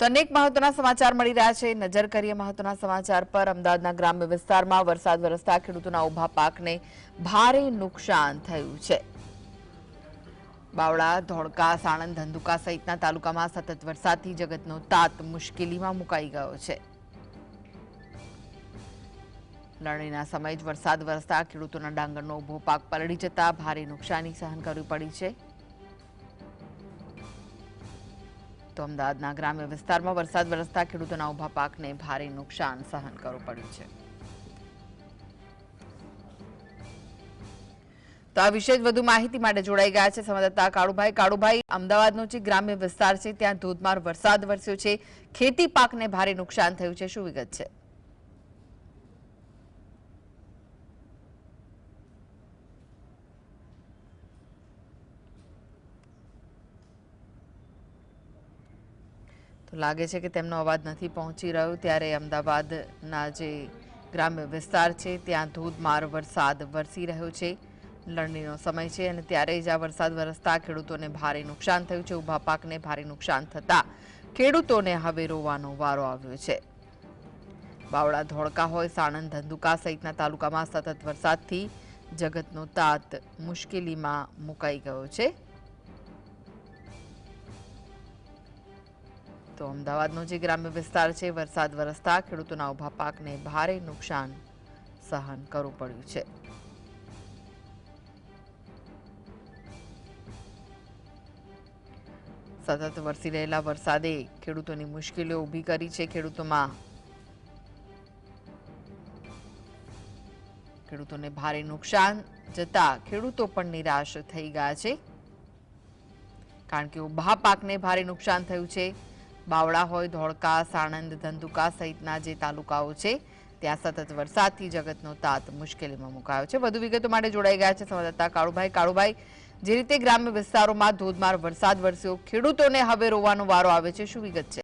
તો અનેક મહત્વના સમાચાર મળી રહ્યા છે. નજર કરીએ મહત્વના સમાચાર પર. અમદાવાદના ગ્રામ્ય વિસ્તારમાં વરસાદ વરસતા ખેડૂતોના ઊભા પાકને ભારે નુકસાન થયું છે. બાવળા, ધોળકા, સાણંદ, ધંધુકા સહિતના તાલુકામાં સતત વરસાદથી જગતનો તાત મુશ્કેલીમાં મુકાઈ ગયો છે. લણણીના સમયે જ વરસાદ વરસતા ખેડૂતોના ડાંગરનો ઊભો પાક પલળી જતા ભારે નુકસાની સહન કરવી પડી છે. તો અમદાવાદના ગ્રામ્ય વિસ્તારમાં વરસાદ વરસતા ખેડૂતોના ઊભા પાકને ભારે નુકસાન સહન કરવું પડ્યું છે. તો આ વિશે વધુ માહિતી માટે જોડાઈ ગયા છે સંવાદદાતા કાળુભાઈ. કાળુભાઈ, અમદાવાદનો જે ગ્રામ્ય વિસ્તાર છે, ત્યાં ધોધમાર વરસાદ વરસ્યો છે. ખેતી પાકને ભારે નુકસાન થયું છે. શું વિગત છે? તો લાગે છે કે તેમનો અવાજ નથી પહોંચી રહ્યો. ત્યારે અમદાવાદના જે ગ્રામ્ય વિસ્તાર છે, ત્યાં ધોધમાર વરસાદ વરસી રહ્યો છે. લણણીનો સમય છે અને ત્યારે જ આ વરસાદ વરસતા ખેડૂતોને ભારે નુકસાન થયું છે. ઊભા પાકને ભારે નુકસાન થતાં ખેડૂતોને હવે રોવાનો વારો આવ્યો છે. બાવળા, ધોળકા હોય, સાણંદ, ધંધુકા સહિતના તાલુકામાં સતત વરસાદથી જગતનો તાત મુશ્કેલીમાં મુકાઈ ગયો છે. તો અમદાવાદનો જે ગ્રામ્ય વિસ્તાર છે, વરસાદ વરસતા ખેડૂતોના ઊભા પાકને ભારે નુકસાન સહન કરવું પડ્યું છે. સતત વરસી રહેલા વરસાદે ખેડૂતોની મુશ્કેલીઓ ઊભી કરી છે ખેડૂતોમાં. ખેડૂતોને ભારે નુકસાન જતા ખેડૂતો પણ નિરાશ થઈ ગયા છે. કારણ કે ઊભા પાકને ભારે નુકસાન થયું છે. બાવળા હોય, ધોળકા, સાણંદ, ધંધુકા સહિતના જે તાલુકાઓ છે, ત્યાં સતત વરસાદથી જગતનો તાત મુશ્કેલીમાં મુકાયો છે. વધુ વિગતો માટે જોડાઈ ગયા છે સંવાદદાતા કાળુભાઈ. કાળુભાઈ, જે રીતે ગ્રામ્ય વિસ્તારોમાં ધોધમાર વરસાદ વરસ્યો, ખેડૂતોને હવે રોવાનો વારો આવે છે, શું વિગત છે?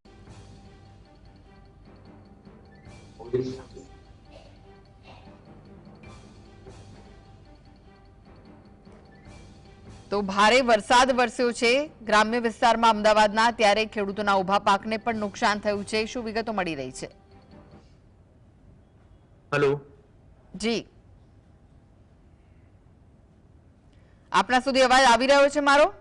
તો ભારે વરસાદ વરસ્યો છે. ગ્રામ્ય વિસ્તારમાં અમદાવાદના ત્યારે ખેડૂતોના ઊભા પાકને પણ નુકસાન થયું છે. શું વિગતો મળી રહી છે? હેલો. જી. આપના સુધી અવાજ આવી રહ્યો છે મારો?